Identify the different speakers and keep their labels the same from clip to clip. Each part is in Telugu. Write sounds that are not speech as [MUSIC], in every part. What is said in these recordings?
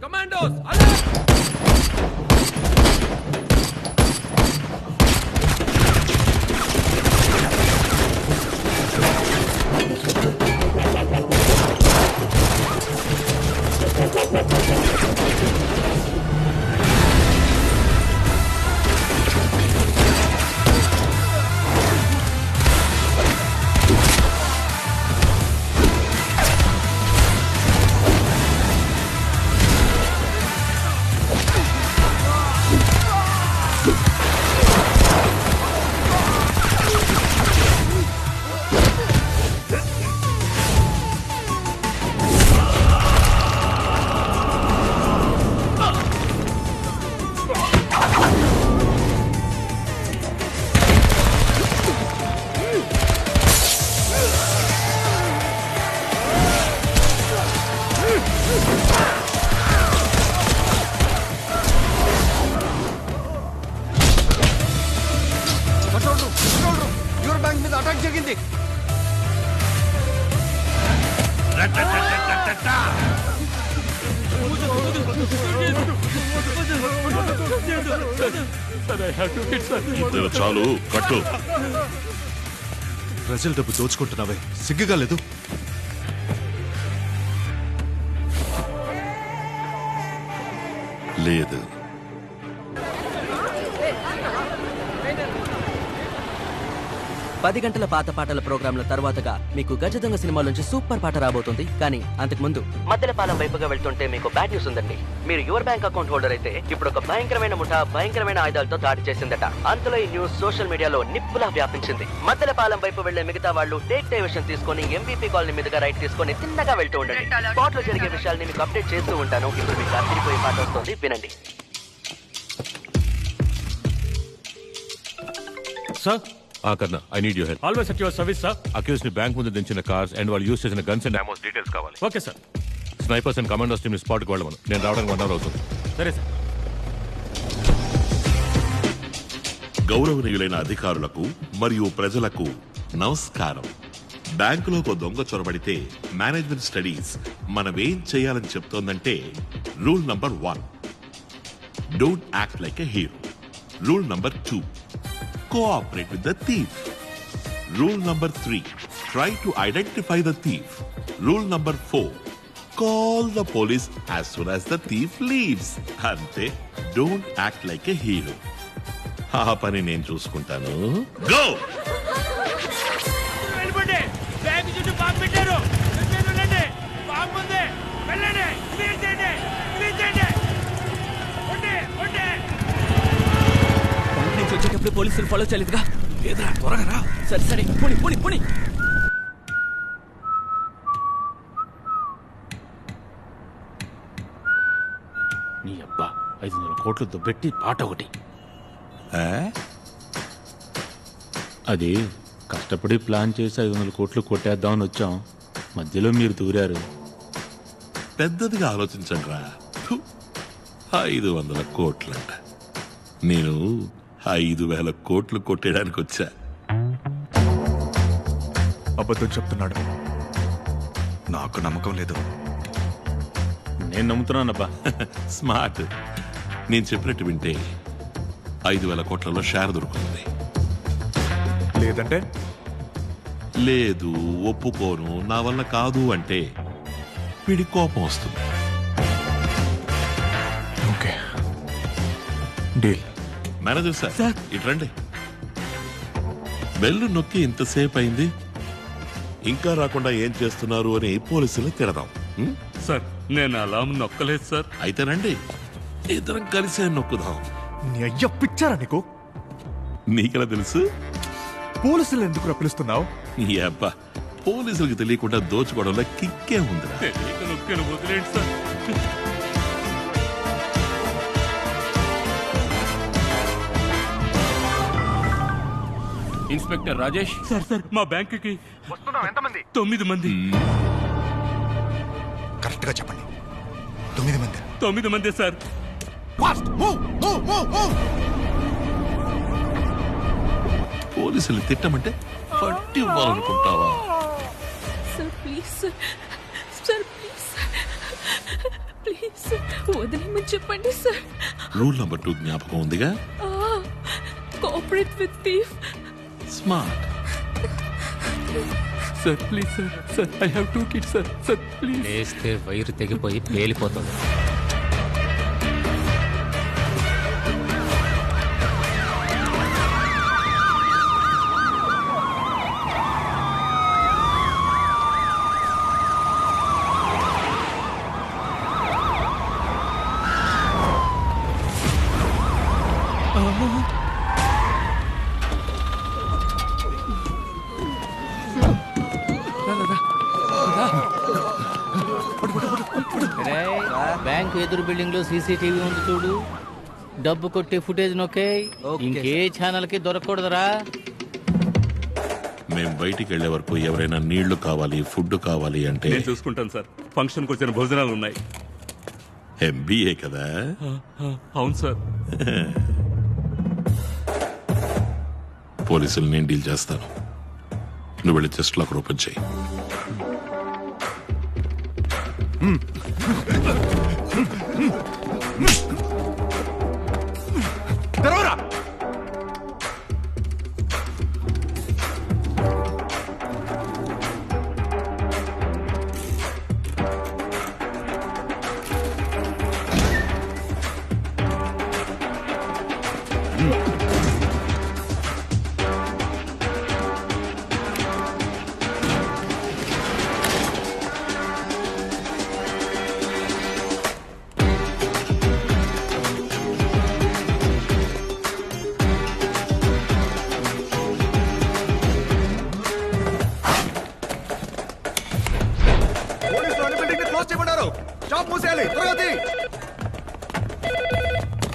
Speaker 1: Commandos, alert!
Speaker 2: ఇంతలో చాలు కట్టు.
Speaker 3: ప్రజల డబ్బు దోచుకుంటున్నావే. సిగ్గుగా లేదు.
Speaker 2: లేదు.
Speaker 4: పది గంటల పాత పాటల ప్రోగ్రాంల తర్వాతగా మీకు గజ దొంగ సినిమా నుంచి సూపర్ పాట రాబోతుంది. కానీ అంతకు ముందు మద్దెలపాలెం వైపుగా వెళ్తుంటే మీకు బ్యాడ్ న్యూస్ ఉందండి. మీరు యువర్ బ్యాంక్ అకౌంట్ హోల్డర్ అయితే ఇప్పుడు ఒక భయంకరమైన ముఠా భయంకరమైన ఆయుధాలతో దాడి చేసిందట. అంతలో ఈ న్యూస్ సోషల్ మీడియాలో నిప్పులా వ్యాపించింది. మద్దెలపాలెం వైపు వెళ్ళే మిగతా వాళ్ళు టేక్ డైవర్షన్ తీసుకొని ఎంబీపీ కాలనీ మీదుగా రైట్ తీసుకొని తిన్నగా వెళ్తూ ఉండండి. స్పాట్లో జరిగే విషయాల్ని మీకు అప్డేట్ చేస్తూ ఉంటాను. ఇప్పుడు మీకు అదిరిపోయే పాట వస్తుంది. వినండి.
Speaker 5: సార్
Speaker 2: ఆ కన్నా I need you help
Speaker 5: always at your service sir
Speaker 2: అక్యూస్ని bank ముందు దించిన కార్స్ అండ్ వాళ్ళు యూస్ చేసిన గన్స్ అండ్ అమౌంట్ డీటెయిల్స్ కావాలి.
Speaker 5: Okay sir
Speaker 2: snipers and commanders team స్పాట్కి వెళ్ళమను. నేను రావడానికి వన్ అవర్ అవుతుంది.
Speaker 5: సరే సార్
Speaker 6: గౌరవనీయులైన అధికారులకు మరియు ప్రజలకు నమస్కారం. బ్యాంకులోకి ఓ దొంగ చొరబడితే మేనేజ్మెంట్ స్టడీస్ మనమేం చేయాలని చెప్తోందంటే rule number one don't act like a hero rule number two cooperate with the thief. Rule number three, try to identify the thief. Rule number four, call the police as soon as the thief leaves. Ante, don't act like a hero. ఆ పని నేను చూసుకుంటాను. గో
Speaker 5: వెళ్ళిపోండి. బ్యాంక్ చుట్టూ బాంబు పెట్టారు. వెళ్ళండి. బాంబు ఉంది. వెళ్ళండి. క్లియర్ చేయండి క్లియర్ చేయండి ఉండే ఉండే
Speaker 4: వచ్చేటప్పుడు పోలీసులు ఫాలో చేయలేదుగా. లేదురా త్వరగా రా. సరే సరే. పుని పుని పుని.
Speaker 5: నీ అబ్బా ఐదు వందల కోట్లు దుబ్బెట్టి పాట ఒకటి. అది కష్టపడి ప్లాన్ చేసి ఐదు వందల కోట్లు కొట్టేద్దామని వచ్చాం. మధ్యలో మీరు దూరారు.
Speaker 6: పెద్దదిగా ఆలోచించండి రా. ఐదు వందల కోట్లంట. నేను ఐదు వేల కోట్లు కొట్టేయడానికి వచ్చా.
Speaker 3: అబద్ధం చెప్తున్నాడు. నాకు నమ్మకం లేదు.
Speaker 5: నేను నమ్ముతున్నానబ్బా.
Speaker 6: స్మార్ట్. నేను చెప్పినట్టు వింటే ఐదు వేల కోట్లలో షేర్ దొరుకుతుంది.
Speaker 3: లేదంటే?
Speaker 6: లేదు ఒప్పుకోను నా వల్ల కాదు అంటే వీడి కోపం వస్తుంది.
Speaker 3: ఓకే. డీల్.
Speaker 6: మేనేజర్ సార్ ఇట్రండి బెల్లు నొక్కి ఇంతసేపు అయింది. ఇంకా రాకుండా ఏం చేస్తున్నారు అని పోలీసులు తిడదాం. ఉం?
Speaker 5: సార్ నేను అలా నొక్కలేదు సార్.
Speaker 6: అయితేనండి ఇద్దరం కలిసే నొక్కుదాం.
Speaker 3: నీ అయ్య పిచ్చారా నీకు?
Speaker 6: నీకెలా తెలుసు?
Speaker 3: పోలీసులు ఎందుకు పిలుస్తున్నావు?
Speaker 6: ఈ అబ్బా పోలీసులకు తెలియకుండా దోచుకోవడంలో కిక్కే ఉందిరా.
Speaker 5: తెలియక నొక్కాను వదిలేండి sir. Inspector Rajesh? Sir sir. మా బ్యాంకుకి తొమ్మిది మంది.
Speaker 3: కరెక్ట్గా చెప్పండి. తొమ్మిది మంది.
Speaker 5: తొమ్మిది మంది సార్.
Speaker 6: పోలీసులు తిట్టమంటే పట్టి ఇవ్వాలనుకుంటావా?
Speaker 7: Sir please sir. Sir please please వదిలేమని చెప్పండి సార్.
Speaker 6: రూల్ నంబర్ టూ జ్ఞాపకం ఉందిగా?
Speaker 7: Cooperate with thief.
Speaker 6: Smart
Speaker 8: sir please sir sir I have two kids sir sir please
Speaker 9: లేస్తే వైరు తెగిపోయి పేలిపోతుంది. బ్యాంక్ ఎదురు బిల్డింగ్లో సీసీటీవీ ఉంది చూడు. డబ్బు కొట్టే ఫుటేజ్ నొక్కే.
Speaker 4: ఓకే,
Speaker 9: ఇంకే ఛానల్కి దొరకకూడదురా.
Speaker 6: మేం బయటికి వెళ్ళే వరకు ఎవరైనా నీళ్ళు కావాలి ఫుడ్ కావాలి అంటే
Speaker 2: నేను చూసుకుంటాను సార్. ఫంక్షన్కి వచ్చిన భోజనాలు ఉన్నాయి.
Speaker 6: ఎంబీఏ కదా?
Speaker 2: అవును సార్. [LAUGHS]
Speaker 6: పోలీసులు నేను డీల్ చేస్తాను. నువ్వు వెళ్ళి చెస్ట్ లాక్ ఓపెన్ చేయి.
Speaker 3: చేయమన్నారు షాప్ మూసేయాలి. త్వరగా తీ.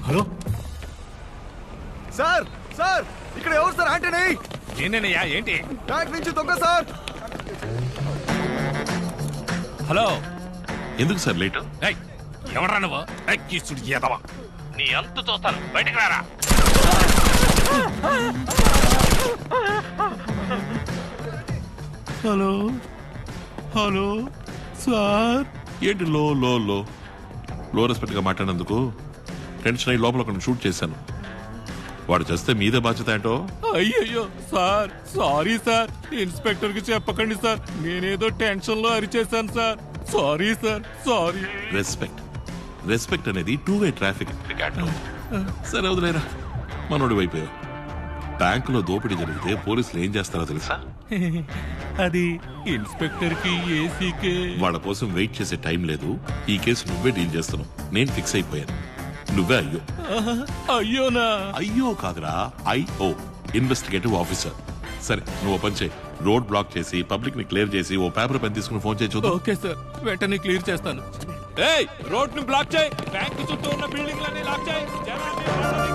Speaker 3: హలో? సార్ సార్ ఇక్కడ ఎవరు సార్? ఆంటనీ
Speaker 5: నేనేనయ్యా ఏంటి?
Speaker 3: బ్యాంక్ నుంచి దొంగ సార్.
Speaker 5: హలో?
Speaker 6: ఎందుకు సార్ లేట్?
Speaker 5: ఏయ్, ఎవడ్రా నువ్వు? ఎదవా? నీ అంత చూస్తాను బయటకు రారా.
Speaker 6: హలో? హలో? సార్? ఏంటి లో లో లో? లో రెస్పెక్ట్గా మాట్లాడినందుకు టెన్షన్ అయ్యి లోపల ఒకరిని షూట్ చేశాను. వాడు చేస్తే మీదే బాధ్యత ఏంటో?
Speaker 8: అయ్యయ్యో సార్ సారీ సార్. ఇన్స్పెక్టర్కి చెప్పకండి సార్. నేనేదో టెన్షన్లో అరిచేశాను sir. Sorry sir sorry.
Speaker 6: Respect. Respect అనేది టూ వే ట్రాఫిక్ సరే వదిలేరా. మనోడి వైపు. బ్యాంకులో దోపిడీ జరిగితే పోలీసులు ఏం చేస్తారో తెలుసా? [LAUGHS]
Speaker 8: అది ఇన్స్పెక్టర్కి ఏసీకే.
Speaker 6: వాళ్ళ కోసం వెయిట్ చేసే టైం లేదు. ఈ కేసు నువ్వే డీల్ చేస్తున్నావు. నేను ఫిక్స్ అయిపోయాను. నువ్వే అయ్యో.
Speaker 8: అయ్యోనా?
Speaker 6: అయ్యో కాదురా ఐఓ ఇన్వెస్టిగేటివ్ ఆఫీసర్. సరే నువ్వు ఓపెన్ చేయి. రోడ్ బ్లాక్ చేసి పబ్లిక్ని క్లియర్ చేసి ఓ పేపర్ పెన్ తీసుకుని ఫోన్ చేయి చూద్దాం.
Speaker 8: ఓకే సార్ వెంటనే క్లియర్ చేస్తాను. ఏయ్ రోడ్ని బ్లాక్ చేయి. బ్యాంక్ చుట్టూ ఉన్న బిల్డింగ్ లన్నీ లాక్ చేయి.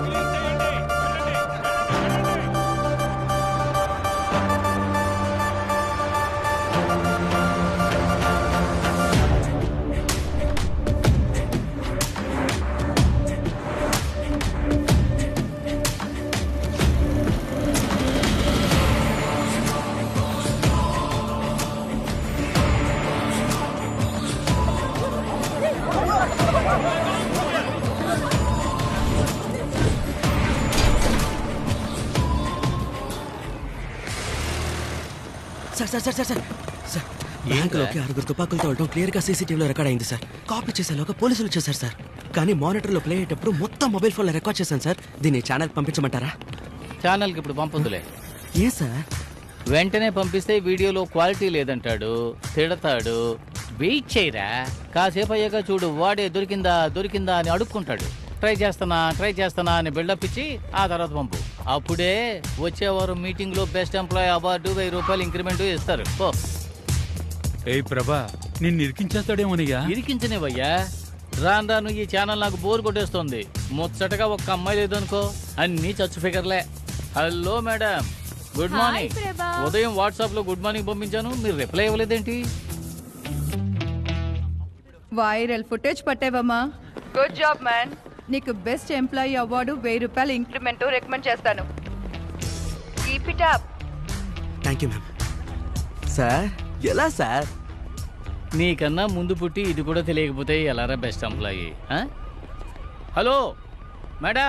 Speaker 4: Sir sir sir sir sir. Sir బ్యాంకులోకి ఆరుగురు తుపాకులతో వెళ్ళడం క్లియర్గా సీసీటీవీలో రికార్డ్ అయింది సార్. కాపీ చేసేలోగా పోలీసులు వచ్చేసారు సార్. కానీ మానిటర్లో ప్లే అయ్యేటప్పుడు మొత్తం మొబైల్ ఫోన్లో రికార్డ్ చేశాను సార్. దీన్ని ఛానల్ పంపించమంటారా?
Speaker 9: ఛానల్కి ఇప్పుడు పంపొద్దులే.
Speaker 4: ఏ సార్?
Speaker 9: వెంటనే పంపిస్తే వీడియోలో క్వాలిటీ లేదంటాడు తిడతాడు. వెయిట్ చేయరా? కాసేపు అయ్యాక చూడు వాడే దొరికిందా దొరికిందా అని అడుక్కుంటాడు. ట్రై చేస్తానా ట్రై చేస్తానా అని బిల్డప్ ఇచ్చి ఆ తర్వాత పంపు. అప్పుడే వచ్చేవారు మీటింగ్లో బెస్ట్ ఎంప్లాయీ అవార్డు వెయ్యి రూపాయలు ఇంక్రిమెంట్ ఇస్తారు. పో.
Speaker 8: ఏయ్ ప్రభా నిన్ను ఇరికించేస్తాడేమోనయ్యా?
Speaker 9: ఇరికించనివయ్యా. రాను రాను ఈ ఛానల్ నాకు బోర్ కొట్టేస్తుంది. ముచ్చటగా ఒక్క అమ్మాయి లేదనుకో అన్ని చచ్చు ఫిగర్లే. Hello madam good morning. ఉదయం వాట్సాప్లో గుడ్ మార్నింగ్ పంపించాను మీరు రిప్లై ఇవ్వలేదేంటి?
Speaker 7: Viral footage పట్టావమ్మా. Good job man. నీకు బెస్ట్ ఎంప్లాయీ అవార్డు వెయ్యి రూపాయలు ఇంక్రిమెంట్ రికమెండ్ చేస్తాను. Keep it up
Speaker 4: thank you ma'am sir ఎలా సార్
Speaker 9: నీకన్నా ముందు పుట్టి ఇది కూడా తెలియకపోతే ఎలారా బెస్ట్ ఎంప్లాయీ హలో మేడం